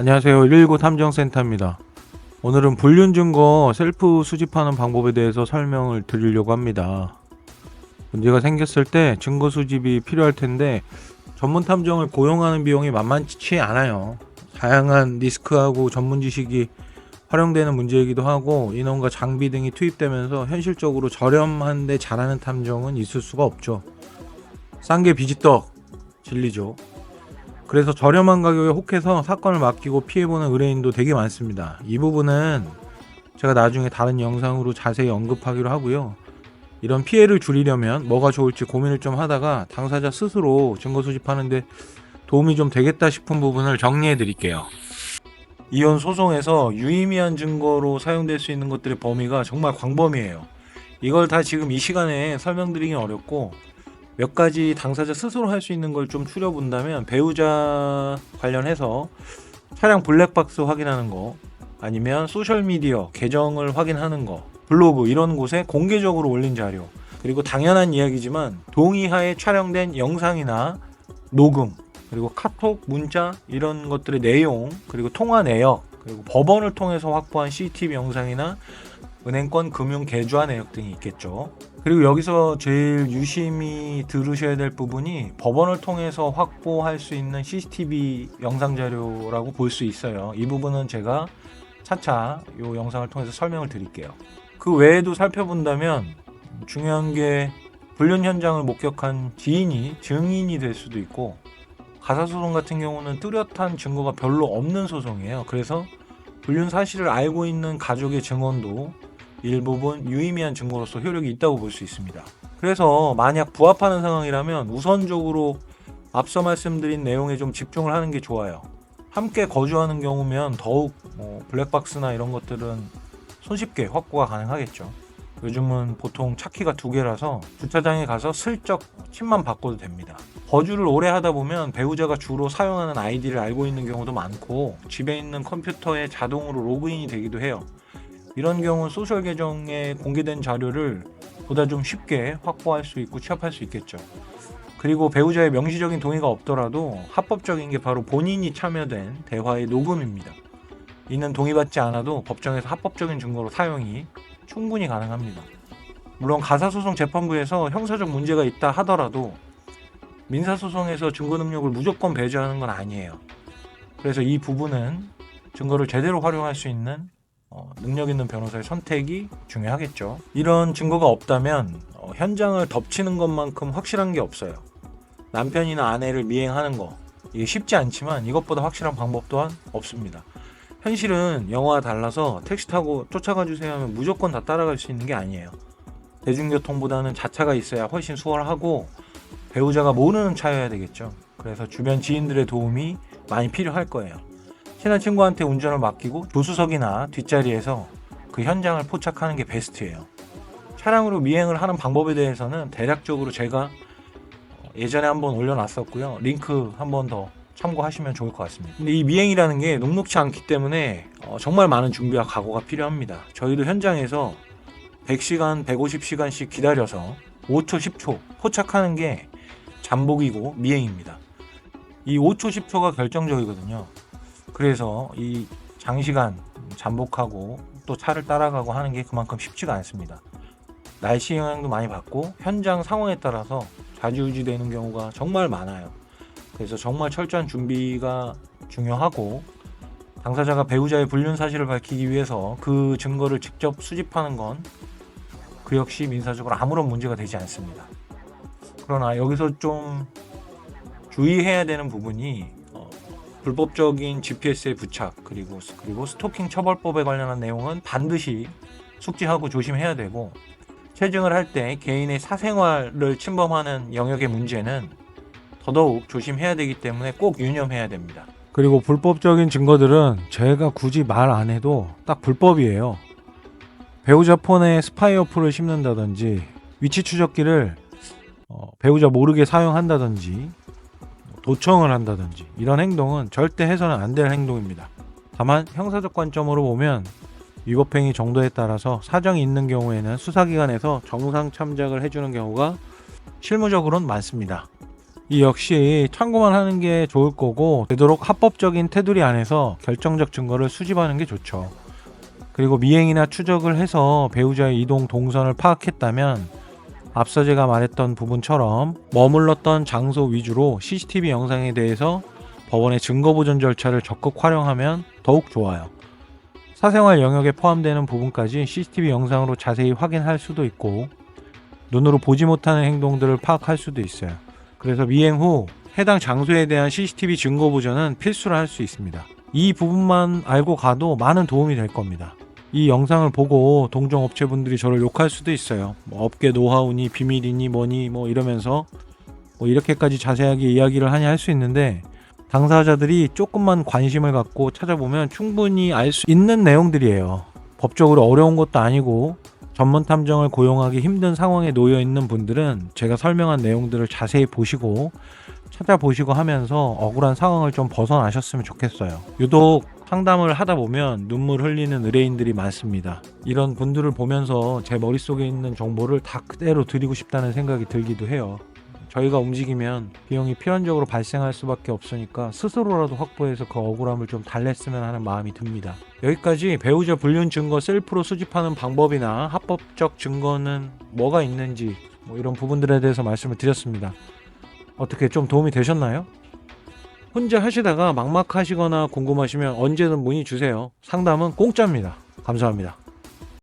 안녕하세요. 119 탐정센터입니다. 오늘은 불륜 증거 셀프 수집하는 방법에 대해서 설명을 드리려고 합니다. 문제가 생겼을 때 증거 수집이 필요할 텐데 전문 탐정을 고용하는 비용이 만만치 않아요. 다양한 리스크하고 전문 지식이 활용되는 문제이기도 하고 인원과 장비 등이 투입되면서 현실적으로 저렴한데 잘하는 탐정은 있을 수가 없죠. 싼 게 비지떡 진리죠. 그래서 저렴한 가격에 혹해서 사건을 맡기고 피해보는 의뢰인도 되게 많습니다. 이 부분은 제가 나중에 다른 영상으로 자세히 언급하기로 하고요. 이런 피해를 줄이려면 뭐가 좋을지 고민을 좀 하다가 당사자 스스로 증거 수집하는데 도움이 좀 되겠다 싶은 부분을 정리해 드릴게요. 이혼 소송에서 유의미한 증거로 사용될 수 있는 것들의 범위가 정말 광범위해요. 이걸 다 지금 이 시간에 설명드리긴 어렵고 몇 가지 당사자 스스로 할 수 있는 걸 좀 추려본다면 배우자 관련해서 차량 블랙박스 확인하는 거 아니면 소셜미디어 계정을 확인하는 거 블로그 이런 곳에 공개적으로 올린 자료 그리고 당연한 이야기지만 동의하에 촬영된 영상이나 녹음 그리고 카톡 문자 이런 것들의 내용 그리고 통화 내역 그리고 법원을 통해서 확보한 CCTV 영상이나 은행권 금융 계좌 내역 등이 있겠죠. 그리고 여기서 제일 유심히 들으셔야 될 부분이 법원을 통해서 확보할 수 있는 CCTV 영상 자료라고 볼 수 있어요. 이 부분은 제가 차차 이 영상을 통해서 설명을 드릴게요. 그 외에도 살펴본다면 중요한 게 불륜 현장을 목격한 지인이 증인이 될 수도 있고 가사 소송 같은 경우는 뚜렷한 증거가 별로 없는 소송이에요. 그래서 불륜 사실을 알고 있는 가족의 증언도 일부분 유의미한 증거로서 효력이 있다고 볼 수 있습니다. 그래서 만약 부합하는 상황이라면 우선적으로 앞서 말씀드린 내용에 좀 집중을 하는 게 좋아요. 함께 거주하는 경우면 더욱 뭐 블랙박스나 이런 것들은 손쉽게 확보가 가능하겠죠. 요즘은 보통 차키가 두 개라서 주차장에 가서 슬쩍 침만 바꿔도 됩니다. 거주를 오래 하다 보면 배우자가 주로 사용하는 아이디를 알고 있는 경우도 많고 집에 있는 컴퓨터에 자동으로 로그인이 되기도 해요. 이런 경우 소셜 계정에 공개된 자료를 보다 좀 쉽게 확보할 수 있고 취합할 수 있겠죠. 그리고 배우자의 명시적인 동의가 없더라도 합법적인 게 바로 본인이 참여된 대화의 녹음입니다. 이는 동의받지 않아도 법정에서 합법적인 증거로 사용이 충분히 가능합니다. 물론 가사소송 재판부에서 형사적 문제가 있다 하더라도 민사소송에서 증거 능력을 무조건 배제하는 건 아니에요. 그래서 이 부분은 증거를 제대로 활용할 수 있는 어, 능력 있는 변호사의 선택이 중요하겠죠. 이런 증거가 없다면 어, 현장을 덮치는 것만큼 확실한 게 없어요. 남편이나 아내를 미행하는 거 이게 쉽지 않지만 이것보다 확실한 방법 또한 없습니다. 현실은 영화와 달라서 택시 타고 쫓아가 주세요 하면 무조건 다 따라갈 수 있는 게 아니에요. 대중교통보다는 자차가 있어야 훨씬 수월하고 배우자가 모르는 차여야 되겠죠. 그래서 주변 지인들의 도움이 많이 필요할 거예요. 친한 친구한테 운전을 맡기고 조수석이나 뒷자리에서 그 현장을 포착하는 게 베스트예요. 차량으로 미행을 하는 방법에 대해서는 대략적으로 제가 예전에 한번 올려놨었고요. 링크 한번 더 참고하시면 좋을 것 같습니다. 근데 이 미행이라는 게 녹록치 않기 때문에 어, 정말 많은 준비와 각오가 필요합니다. 저희도 현장에서 100시간, 150시간씩 기다려서 5초, 10초 포착하는 게 잠복이고 미행입니다. 이 5초, 10초가 결정적이거든요. 그래서 이 장시간 잠복하고 또 차를 따라가고 하는 게 그만큼 쉽지가 않습니다. 날씨 영향도 많이 받고 현장 상황에 따라서 좌지우지되는 경우가 정말 많아요. 그래서 정말 철저한 준비가 중요하고 당사자가 배우자의 불륜 사실을 밝히기 위해서 그 증거를 직접 수집하는 건 그 역시 민사적으로 아무런 문제가 되지 않습니다. 그러나 여기서 좀 주의해야 되는 부분이 어, 불법적인 GPS의 부착 그리고 그리고 스토킹 처벌법에 관련한 내용은 반드시 숙지하고 조심해야 되고 체증을 할 때 개인의 사생활을 침범하는 영역의 문제는 더더욱 조심해야 되기 때문에 꼭 유념해야 됩니다. 그리고 불법적인 증거들은 제가 굳이 말 안 해도 딱 불법이에요. 배우자 폰에 스파이 어플을 심는다든지 위치 추적기를 어, 배우자 모르게 사용한다든지 도청을 한다든지 이런 행동은 절대 해서는 안 될 행동입니다. 다만 형사적 관점으로 보면 위법행위 정도에 따라서 사정이 있는 경우에는 수사기관에서 정상 참작을 해주는 경우가 실무적으로는 많습니다. 이 역시 참고만 하는 게 좋을 거고 되도록 합법적인 테두리 안에서 결정적 증거를 수집하는 게 좋죠. 그리고 미행이나 추적을 해서 배우자의 이동 동선을 파악했다면 앞서 제가 말했던 부분처럼 머물렀던 장소 위주로 CCTV 영상에 대해서 법원의 증거 보존 절차를 적극 활용하면 더욱 좋아요. 사생활 영역에 포함되는 부분까지 CCTV 영상으로 자세히 확인할 수도 있고 눈으로 보지 못하는 행동들을 파악할 수도 있어요. 그래서 미행 후 해당 장소에 대한 CCTV 증거 보존은 필수로 할 수 있습니다. 이 부분만 알고 가도 많은 도움이 될 겁니다. 이 영상을 보고 동종 업체분들이 저를 욕할 수도 있어요. 뭐 업계 노하우니 비밀이니 뭐니 뭐 이러면서 뭐 이렇게까지 자세하게 이야기를 하냐 할 수 있는데 당사자들이 조금만 관심을 갖고 찾아보면 충분히 알 수 있는 내용들이에요. 법적으로 어려운 것도 아니고 전문 탐정을 고용하기 힘든 상황에 놓여 있는 분들은 제가 설명한 내용들을 자세히 보시고 찾아보시고 하면서 억울한 상황을 좀 벗어나셨으면 좋겠어요. 유독 상담을 하다 보면 눈물 흘리는 의뢰인들이 많습니다. 이런 분들을 보면서 제 머릿속에 있는 정보를 다 그대로 드리고 싶다는 생각이 들기도 해요. 저희가 움직이면 비용이 필연적으로 발생할 수밖에 없으니까 스스로라도 확보해서 그 억울함을 좀 달랬으면 하는 마음이 듭니다. 여기까지 배우자 불륜 증거 셀프로 수집하는 방법이나 합법적 증거는 뭐가 있는지 뭐 이런 부분들에 대해서 말씀을 드렸습니다. 어떻게 좀 도움이 되셨나요? 혼자 하시다가 막막하시거나 궁금하시면 언제든 문의 주세요. 상담은 공짜입니다. 감사합니다.